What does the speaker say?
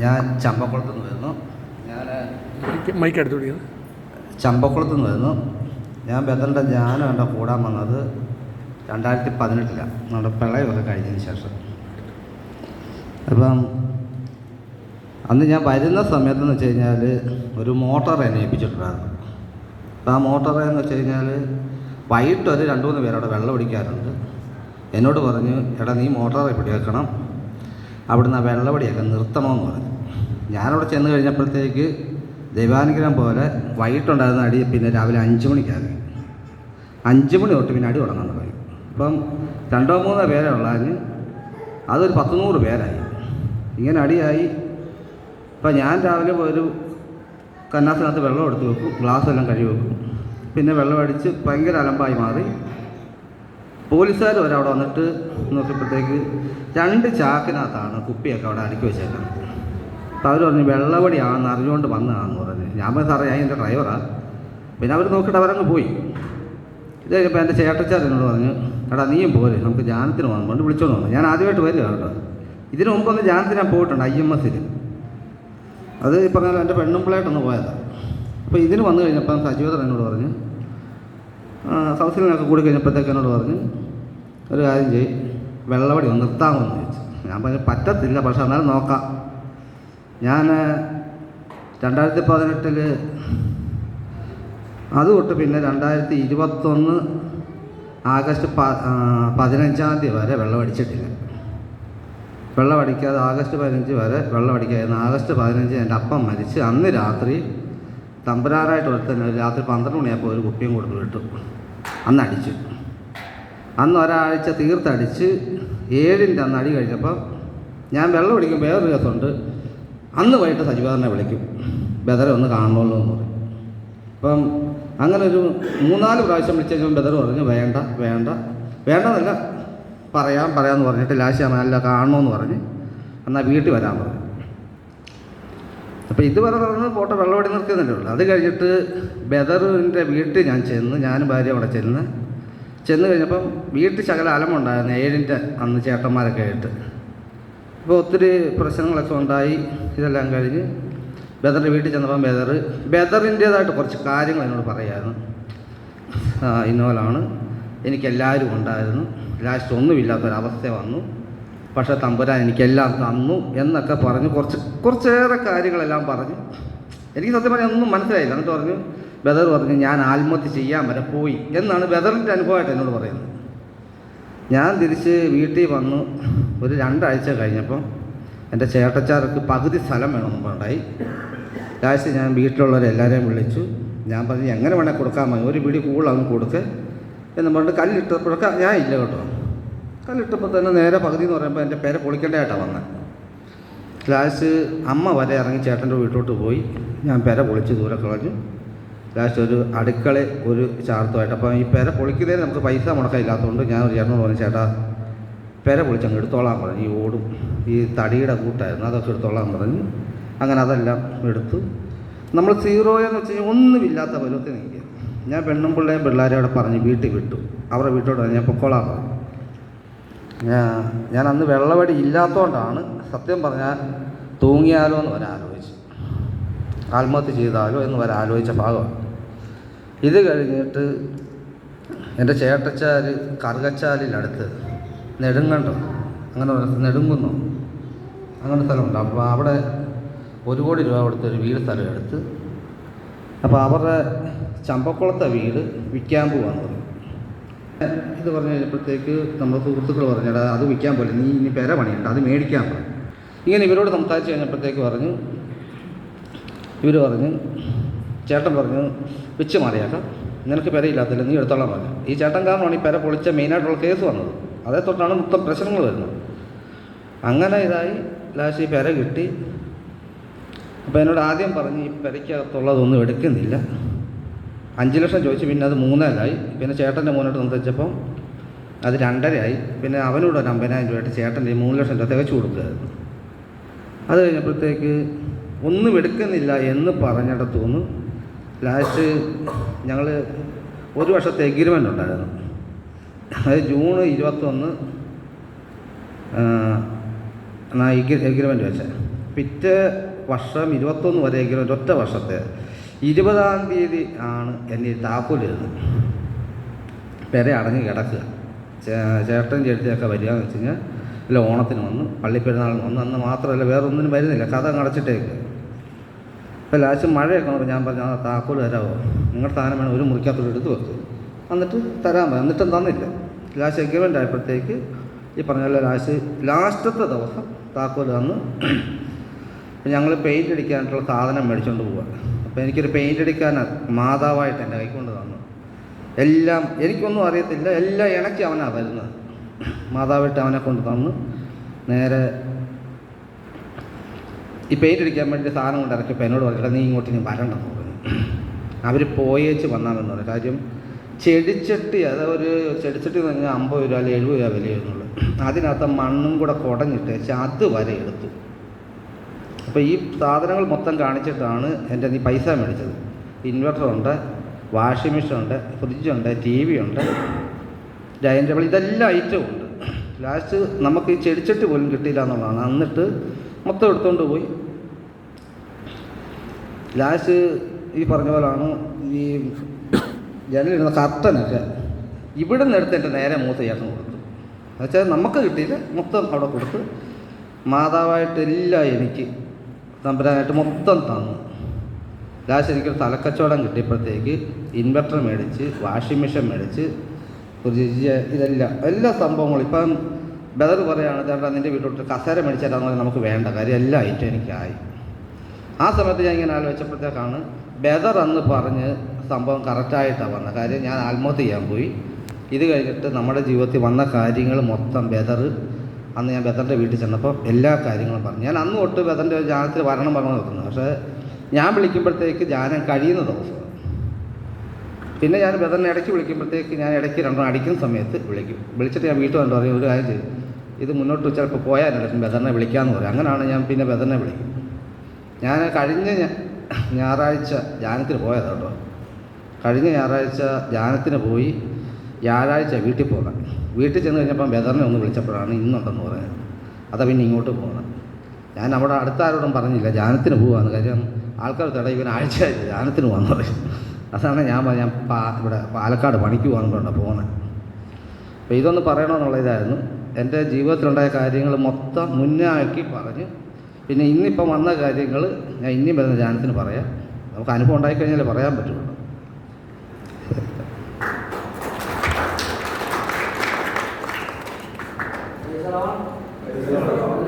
ഞാൻ ചമ്പക്കുളത്ത് നിന്ന് വരുന്നു. ഞാൻ മൈക്ക് എടുത്തു പിടിക്കുന്നത് ചമ്പക്കുളത്ത് നിന്ന് വരുന്നു. ഞാൻ ബദലിന്റെ ഞാനും എന്റെ കൂടാൻ വന്നത്. രണ്ടായിരത്തി പതിനെട്ടിലാണ്. നമ്മുടെ പ്രളയമൊക്കെ കഴിഞ്ഞതിന് ശേഷം. അപ്പം അന്ന് ഞാൻ വരുന്ന സമയത്തെന്ന് വെച്ച് കഴിഞ്ഞാൽ ഒരു മോട്ടോർ എന്നെ ഏൽപ്പിച്ചിട്ടുണ്ടായിരുന്നു. അപ്പം ആ മോട്ടോർ എന്ന് വെച്ച് കഴിഞ്ഞാൽ വൈകിട്ട് ഒരു രണ്ട് മൂന്ന് പേരവിടെ വെള്ളം ഒടിക്കാറുണ്ട് എന്നോട് പറഞ്ഞു എടാ നീ മോട്ടോർ ഇവിടെ വെക്കണം അവിടുന്ന് ആ വെള്ളവടിയൊക്കെ നിർത്തണമെന്ന് പറഞ്ഞു. ഞാനവിടെ ചെന്ന് കഴിഞ്ഞപ്പോഴത്തേക്ക് ദൈവാനുഗ്രഹം പോലെ വൈകിട്ടുണ്ടായിരുന്ന അടി പിന്നെ രാവിലെ അഞ്ച് മണിക്കാണ് അഞ്ച് മണി തൊട്ട് പിന്നെ അടി തുടങ്ങാൻ തുടങ്ങി. അപ്പം രണ്ടോ മൂന്നോ പേരെ ഉള്ളതിന് അതൊരു പത്ത് നൂറ് പേരായി. ഇങ്ങനെ അടിയായി. ഇപ്പം ഞാൻ രാവിലെ ഒരു കന്നാസിനകത്ത് വെള്ളം എടുത്ത് വെക്കും. ഗ്ലാസ് എല്ലാം കഴുകി വെക്കും. പിന്നെ വെള്ളം അടിച്ച് ഭയങ്കര അലമ്പായി മാറി. പോലീസുകാർ വരെ അവിടെ വന്നിട്ട് നോക്കിയപ്പോഴത്തേക്ക് രണ്ട് ചാക്കിനകത്താണ് കുപ്പിയൊക്കെ അവിടെ അടുക്കി വെച്ചേക്കുന്നത്. അപ്പോൾ അവർ പറഞ്ഞു വെള്ളവടിയാണെന്ന് അറിഞ്ഞുകൊണ്ട് വന്നതാണെന്ന് പറഞ്ഞു. ഞാൻ പറഞ്ഞു സാറേ ഞാൻ എന്റെ ഡ്രൈവറാണ് പിന്നെ അവർ നോക്കിയിട്ട് അവരങ്ങ് പോയി. ഇത് കഴിഞ്ഞപ്പോൾ എന്റെ ചേട്ടച്ചാർ എന്നോട് പറഞ്ഞു എടാ നീയും പോരെ നമുക്ക് ജാനത്തിന് വന്നു കൊണ്ട് വിളിച്ചോണ്ട് വന്നു. ഞാൻ ആദ്യമായിട്ട് വരിക കേട്ടോ. ഇതിന് മുമ്പൊന്ന് ജാനത്തിന് ഞാൻ പോയിട്ടുണ്ട് ഐ എം എസിൽ അത് ഈ എന്റെ എന്റെ പെണ്ണുമ്പിളായിട്ടൊന്ന് പോയതാണ് അപ്പോൾ ഇതിന് വന്നു കഴിഞ്ഞപ്പം സജീവതർ എന്നോട് പറഞ്ഞു സൗസിനൊക്കെ കൂടി കഴിഞ്ഞപ്പോഴത്തേക്ക് എന്നോട് പറഞ്ഞു ഒരു കാര്യം ചെയ്യും. വെള്ളവടി ഒന്ന് നിർത്താമെന്ന് ചോദിച്ചു ഞാൻ പറഞ്ഞു പറ്റത്തില്ല പക്ഷെ എന്നാലും നോക്കാം. ഞാൻ രണ്ടായിരത്തി പതിനെട്ടിൽ അത് തൊട്ട് പിന്നെ രണ്ടായിരത്തി ഇരുപത്തൊന്ന് ആഗസ്റ്റ് പ പതിനഞ്ചാം തീയതി വരെ വെള്ളമടിച്ചിട്ടില്ല വെള്ളമടിക്കാതെ ആഗസ്റ്റ് പതിനഞ്ച് വരെ വെള്ളം അടിക്കായിരുന്നു ആഗസ്റ്റ് പതിനഞ്ച് എന്റെ അപ്പം മരിച്ച് അന്ന് രാത്രി തമ്പുരാനായിട്ട് ഒരുത്തന്നെ രാത്രി പന്ത്രണ്ട് മണിയായപ്പോൾ ഒരു കുപ്പിയും കൊടുത്ത് വിട്ടു. അന്ന് അടിച്ചു. അന്ന് ഒരാഴ്ച തീർത്തടിച്ച് ഏഴിന്റെ അന്ന് അടി കഴിഞ്ഞപ്പോൾ ഞാൻ വെള്ളം അടിക്കും വേറൊരു കേസുണ്ട് അന്ന് വൈകിട്ട് സജിബാറിനെ വിളിക്കും. ബദറെ ഒന്ന് കാണണമല്ലോ എന്ന് പറയും. അപ്പം അങ്ങനെ ഒരു മൂന്നാൽ പ്രാവശ്യം വിളിച്ച് കഴിഞ്ഞപ്പോൾ ബദർ പറഞ്ഞു വേണ്ട വേണ്ട. വേണ്ടെന്നല്ല പറയാം പറയാമെന്ന് പറഞ്ഞിട്ട് ലാസ്റ്റ് നല്ല കാണണമെന്ന് പറഞ്ഞ് എന്നാൽ വീട്ടിൽ വരാൻ പറഞ്ഞു. അപ്പോൾ ഇതുവരെ പറഞ്ഞ് ഫോട്ടോ വെള്ളം വെള്ളമടി നിർത്തിയെന്നല്ലേ ഉള്ളൂ. അത് കഴിഞ്ഞിട്ട് ബദറിന്റെ വീട്ടിൽ ഞാൻ ചെന്ന് ഞാനും ഭാര്യ അവിടെ ചെന്ന് ചെന്ന് കഴിഞ്ഞപ്പം വീട്ടിൽ ശകല അലമുണ്ടായിരുന്നു ഏഴിന്റെ അന്ന് ചേട്ടന്മാരൊക്കെ ആയിട്ട്. അപ്പോൾ ഒത്തിരി പ്രശ്നങ്ങളൊക്കെ ഉണ്ടായി. ഇതെല്ലാം കഴിഞ്ഞ് ബദറിന്റെ വീട്ടിൽ ചെന്നപ്പം ബദർ ബദറിന്റേതായിട്ട് കുറച്ച് കാര്യങ്ങൾ എന്നോട് പറയായിരുന്നു. ഇന്നോലാണ് എനിക്കെല്ലാവരും ഉണ്ടായിരുന്നു. ലാസ്റ്റ് ഒന്നുമില്ലാത്തൊരവസ്ഥ വന്നു. പക്ഷേ തമ്പുരാൻ എനിക്കെല്ലാം തന്നു എന്നൊക്കെ പറഞ്ഞ് കുറച്ച് കുറച്ചേറെ കാര്യങ്ങളെല്ലാം പറഞ്ഞു എനിക്ക് സത്യം പറഞ്ഞാൽ ഒന്നും മനസ്സിലായില്ല. എന്നിട്ട് പറഞ്ഞു ബദർ പറഞ്ഞു ഞാൻ ആത്മഹത്യ ചെയ്യാൻ വരെ പോയി എന്നാണ് ബദറിന്റെ അനുഭവമായിട്ട് എന്നോട് പറയുന്നത്. ഞാൻ തിരിച്ച് വീട്ടിൽ വന്നു. ഒരു രണ്ടാഴ്ച കഴിഞ്ഞപ്പം എന്റെ ചേട്ടച്ചാർക്ക് പകുതി സ്ഥലം വേണമെന്ന് പറഞ്ഞായി ലാസ്റ്റ് ഞാൻ വീട്ടിലുള്ളവരെല്ലാവരെയും വിളിച്ചു. ഞാൻ പറഞ്ഞു എങ്ങനെ വേണേൽ കൊടുക്കാൻ മതി. ഒരു പിടി കൂടുതലൊന്നും കൊടുക്ക്. എന്ന് പറഞ്ഞിട്ട് കല്ലിട്ടപ്പോഴൊക്കെ ഞാൻ ഇല്ല കേട്ടോ. കല്ലിട്ടപ്പോൾ തന്നെ നേരെ പകുതി എന്ന് പറയുമ്പോൾ എന്റെ പേരെ പൊളിക്കേണ്ടതായിട്ടാണ് വന്നത് ലാസ്റ്റ് അമ്മ വരെ ഇറങ്ങി ചേട്ടന്റെ വീട്ടിലോട്ട് പോയി. ഞാൻ പേരെ പൊളിച്ച് ദൂരെ കളഞ്ഞു. ലാസ്റ്റ് ഒരു അടുക്കള ഒരു ചാർത്തുമായിട്ട്. അപ്പം ഈ പെര പൊളിക്കുന്നതിന് നമുക്ക് പൈസ മുടക്കമില്ലാത്തതുകൊണ്ട് ഞാൻ ഒരു ചേട്ടനോട് പറഞ്ഞു ചേട്ടാ പെര പൊളിച്ചങ്ങ് എടുത്തോളാൻ പറഞ്ഞു. ഈ ഓടും ഈ തടിയുടെ കൂട്ടായിരുന്നു അതൊക്കെ എടുത്തോളാൻ പറഞ്ഞു. അങ്ങനെ അതെല്ലാം എടുത്തു. നമ്മൾ സീറോ എന്ന് വെച്ച് കഴിഞ്ഞാൽ ഒന്നുമില്ലാത്ത പരുവത്തിൽ നിൽക്കുക ഞാൻ പെണ്ണും പിള്ളേയും പിള്ളേരെ അവിടെ പറഞ്ഞ് വീട്ടിൽ വിട്ടു. അവരുടെ വീട്ടിലോട്ട് ഞാൻ പൊക്കോളാൻ പറഞ്ഞു. ഞാൻ ഞാൻ അന്ന് വെള്ളവടി ഇല്ലാത്തതുകൊണ്ടാണ് സത്യം പറഞ്ഞാൽ തൂങ്ങിയാലോ എന്ന് വരെ ആലോചിച്ചു. ആത്മഹത്യ ചെയ്താലോ എന്ന് വരെ ആലോചിച്ച ഭാഗമാണ്. ഇത് കഴിഞ്ഞിട്ട് എന്റെ ചേട്ടച്ചാൽ കറുകച്ചാലിനടുത്ത് നെടുങ്കണ്ടോ? അങ്ങനെ നെടുങ്കുന്നോ? അങ്ങനെ സ്ഥലമുണ്ട്. അപ്പോൾ അവിടെ ഒരു കോടി രൂപ കൊടുത്ത് ഒരു വീട് സ്ഥലം എടുത്ത് അപ്പോൾ അവരുടെ ചമ്പക്കുളത്തെ വീട് വിൽക്കാൻ പോവാന്ന് പറഞ്ഞു. ഇത് പറഞ്ഞു കഴിഞ്ഞപ്പോഴത്തേക്ക് നമ്മുടെ സുഹൃത്തുക്കൾ പറഞ്ഞടാ അത് വിൽക്കാൻ പോലെ നീ ഇനി പെര പണിയുണ്ട്. അത് മേടിക്കാൻ പറഞ്ഞു ഇങ്ങനെ ഇവരോട് സംസാരിച്ച് കഴിഞ്ഞപ്പോഴത്തേക്ക് പറഞ്ഞു ഇവർ പറഞ്ഞു ചേട്ടൻ പറഞ്ഞു വെച്ച് മാറിയാക്കാം. നിനക്ക് പെരയില്ലാത്തില്ല നീ എടുത്തോളാൻ പറഞ്ഞു. ഈ ചേട്ടൻ കാരണമാണ് ഈ പെര പൊളിച്ച മെയിനായിട്ടുള്ള കേസ് വന്നത്. അതേ തൊട്ടാണ് മൊത്തം പ്രശ്നങ്ങൾ വരുന്നത്. അങ്ങനെ ഇതായി ലാസ്റ്റ് ഈ പെര കിട്ടി. അപ്പോൾ എന്നോട് ആദ്യം പറഞ്ഞ് ഈ പെരയ്ക്കകത്തുള്ളതൊന്നും എടുക്കുന്നില്ല. അഞ്ച് ലക്ഷം ചോദിച്ചു പിന്നെ അത് മൂന്നരയായി പിന്നെ ചേട്ടന്റെ മോനോട്ട് സംസാരിച്ചപ്പം അത് രണ്ടരയായി. പിന്നെ അവനോട് ഒരു അമ്പതിനായിരം രൂപയായിട്ട് ചേട്ടന്റെ മൂന്ന് ലക്ഷം രൂപ തികച്ചു കൊടുക്കുകയായിരുന്നു. അത് കഴിഞ്ഞപ്പോഴത്തേക്ക് ഒന്നും എടുക്കുന്നില്ല എന്ന് പറഞ്ഞിടത്തുനിന്ന് ലാസ്റ്റ് ഞങ്ങൾ ഒരു വർഷത്തെ എഗ്രിമെന്റ് ഉണ്ടായിരുന്നു. അത് ജൂൺ ഇരുപത്തൊന്ന് എഗ്രിമെന്റ് വെച്ചത് പിറ്റേ വർഷം ഇരുപത്തൊന്ന് വരെ എഗ്രിമെന്റ് ഒറ്റ വർഷത്തെ. ഇരുപതാം തീയതി ആണ് ഈ താക്കോലിരുന്നത് പെര അടങ്ങി കിടക്കുക. ചേട്ടൻ ചേട്ടിയൊക്കെ വരിക എന്ന് വെച്ച് കഴിഞ്ഞാൽ ഇല്ല ഓണത്തിന് വന്ന് പള്ളിപ്പെരുന്നാളിന് വന്ന് അന്ന് മാത്രമല്ല വേറെ ഒന്നിനും വരുന്നില്ല. കഥ അടച്ചിട്ടേക്ക്. അപ്പോൾ ലാസ്റ്റ് മഴയൊക്കെ വന്നപ്പോൾ ഞാൻ പറഞ്ഞു ആ താക്കോൽ തരാമോ നിങ്ങളുടെ സാധനം വേണം ഒരു മുറിക്കകത്തോട് എടുത്ത് വെച്ചു എന്നിട്ട് തരാൻ പറഞ്ഞു. എന്നിട്ടും തന്നില്ല. ലാസ്റ്റ് എഗ്രിമെന്റ് ആയപ്പോഴത്തേക്ക് ഈ പറഞ്ഞ പോലെ ലാസ്റ്റ് ലാസ്റ്റത്തെ ദിവസം താക്കോൽ തന്ന് ഞങ്ങൾ പെയിന്റ് അടിക്കാനായിട്ടുള്ള സാധനം മേടിച്ചുകൊണ്ട് പോവുക അപ്പോൾ എനിക്കൊരു പെയിന്റ് അടിക്കാൻ മാതാവായിട്ട് എന്റെ കൈക്കൊണ്ട് തന്നു. എല്ലാം എനിക്കൊന്നും അറിയത്തില്ല. എല്ലാം ഇണക്കി അവനാണ് വരുന്നത് മാതാവായിട്ട് അവനെ കൊണ്ട് തന്നു നേരെ ഈ പെയിന്റ് അടിക്കാൻ വേണ്ടി സാധനം കൊണ്ട് ഇറക്കിയപ്പോൾ എന്നോട് പറഞ്ഞിട്ട് നീ ഇങ്ങോട്ട് ഇനി വരണ്ടെന്ന് പറഞ്ഞു. അവർ പോയേച്ച് വന്നാണെന്ന് പറഞ്ഞു. കാര്യം ചെടിച്ചട്ടി അത് ഒരു ചെടിച്ചട്ടി എന്ന് പറഞ്ഞാൽ അമ്പത് രൂപ അല്ലെങ്കിൽ എഴുപത് രൂപ വില വരുന്നുള്ളൂ അതിനകത്ത് മണ്ണും കൂടെ കുടഞ്ഞിട്ട് വെച്ച് അത് വരെ എടുത്തു. അപ്പോൾ ഈ സാധനങ്ങൾ മൊത്തം കാണിച്ചിട്ടാണ് എന്റെ നീ പൈസ മേടിച്ചത്. ഇൻവെർട്ടറുണ്ട് വാഷിംഗ് മെഷീൻ ഉണ്ട് ഫ്രിഡ്ജുണ്ട് ടി വി ഉണ്ട് ഡൈനിങ് ടേബിൾ ഇതെല്ലാം ഐറ്റവും ഉണ്ട്. ലാസ്റ്റ് നമുക്ക് ഈ ചെടിച്ചട്ടി പോലും കിട്ടിയില്ല എന്നുള്ളതാണ്. എന്നിട്ട് മൊത്തം എടുത്തുകൊണ്ട് പോയി. ലാസ്റ്റ് ഈ പറഞ്ഞ പോലാണ് ഈ ജനലിരുന്ന കർട്ടനൊക്കെ ഇവിടെ നിന്ന് എടുത്ത് എന്റെ നേരെ മൂത്ത ചേട്ടൻ കൊടുത്തു. എന്നുവെച്ചാൽ നമുക്ക് കിട്ടിയില്ല മൊത്തം അവിടെ കൊടുത്ത് മാതാവായിട്ട് എല്ലാം എനിക്ക് തമ്പരാനായിട്ട് മൊത്തം തന്നു. ലാസ്റ്റ് എനിക്കൊരു തലക്കച്ചവടം കിട്ടിയപ്പോഴത്തേക്ക് ഇൻവെർട്ടർ മേടിച്ച് വാഷിംഗ് മെഷീൻ മേടിച്ച് ഒരു ഇതെല്ലാം എല്ലാ സംഭവങ്ങളും. ഇപ്പം ബദർ പറയുകയാണ് ചേട്ടാ നിന്റെ വീട്ടിലോട്ട് കസേര മേടിച്ചേട്ടാന്ന് പറഞ്ഞാൽ നമുക്ക് വേണ്ട കാര്യം എല്ലാ ഐറ്റം എനിക്കായി. ആ സമയത്ത് ഞാൻ ഇങ്ങനെ ആലോചിച്ചപ്പോഴത്തേക്കാണ് ബദർ എന്ന് പറഞ്ഞ് സംഭവം കറക്റ്റായിട്ടാണ് വന്നത് കാര്യം ഞാൻ ആത്മഹത്യ ചെയ്യാൻ പോയി. ഇത് കഴിഞ്ഞിട്ട് നമ്മുടെ ജീവിതത്തിൽ വന്ന കാര്യങ്ങൾ മൊത്തം ബദർ അന്ന് ഞാൻ ബദറിന്റെ വീട്ടിൽ ചെന്നപ്പോൾ എല്ലാ കാര്യങ്ങളും പറഞ്ഞു. ഞാൻ അന്ന് തൊട്ട് ബദറിന്റെ ജാനത്തിൽ വരണം പറഞ്ഞു നോക്കുന്നു പക്ഷേ ഞാൻ വിളിക്കുമ്പോഴത്തേക്ക് ജാനം കഴിയുന്ന ദിവസം പിന്നെ ഞാൻ ബദറിനെ ഇടയ്ക്ക് വിളിക്കുമ്പോഴത്തേക്ക് ഞാൻ ഇടയ്ക്ക് രണ്ടെണ്ണം അടിക്കുന്ന സമയത്ത് വിളിക്കും. വിളിച്ചിട്ട് ഞാൻ വീട്ടിൽ വന്നിട്ട് പറയും ഒരു കാര്യം ചെയ്യും. ഇത് മുന്നോട്ട് ചിലപ്പോൾ പോയാലല്ല ബദറിനെ വിളിക്കാമെന്ന് പറയും. അങ്ങനെയാണ് ഞാൻ പിന്നെ ബദറിനെ വിളിക്കും. ഞാൻ കഴിഞ്ഞ ഞായറാഴ്ച ധ്യാനത്തിന് പോയത് കേട്ടോ. കഴിഞ്ഞ ഞായറാഴ്ച ധ്യാനത്തിന് പോയി വ്യാഴാഴ്ച വീട്ടിൽ പോകാം. വീട്ടിൽ ചെന്ന് കഴിഞ്ഞപ്പം ബദറിനെ ഒന്ന് വിളിച്ചപ്പോഴാണ് ഇന്നുണ്ടെന്ന് പറയുന്നത് അതാ പിന്നെ ഇങ്ങോട്ട് പോകുന്നത് ഞാൻ അവിടെ അടുത്ത ആരോടും പറഞ്ഞില്ല ധ്യാനത്തിന് പോവാന്ന്. കാര്യം ആൾക്കാർ തട ഇവൻ ആഴ്ച ധ്യാനത്തിന് പോകാന്ന് പറയും. അതാണ് ഞാൻ ഞാൻ ഇവിടെ പാലക്കാട് പണിക്ക് പോകാൻ പോകുന്നത് അപ്പോൾ ഇതൊന്ന് പറയണമെന്നുള്ള ഇതായിരുന്നു. എന്റെ ജീവിതത്തിലുണ്ടായ കാര്യങ്ങൾ മൊത്തം മുന്നാക്കി പറഞ്ഞ് പിന്നെ ഇന്നിപ്പം വന്ന കാര്യങ്ങൾ ഞാൻ ഇനിയും വരുന്ന ധ്യാനത്തിന് പറയാം. നമുക്ക് അനുഭവം ഉണ്ടായിക്കഴിഞ്ഞാലേ പറയാൻ പറ്റുള്ളൂ.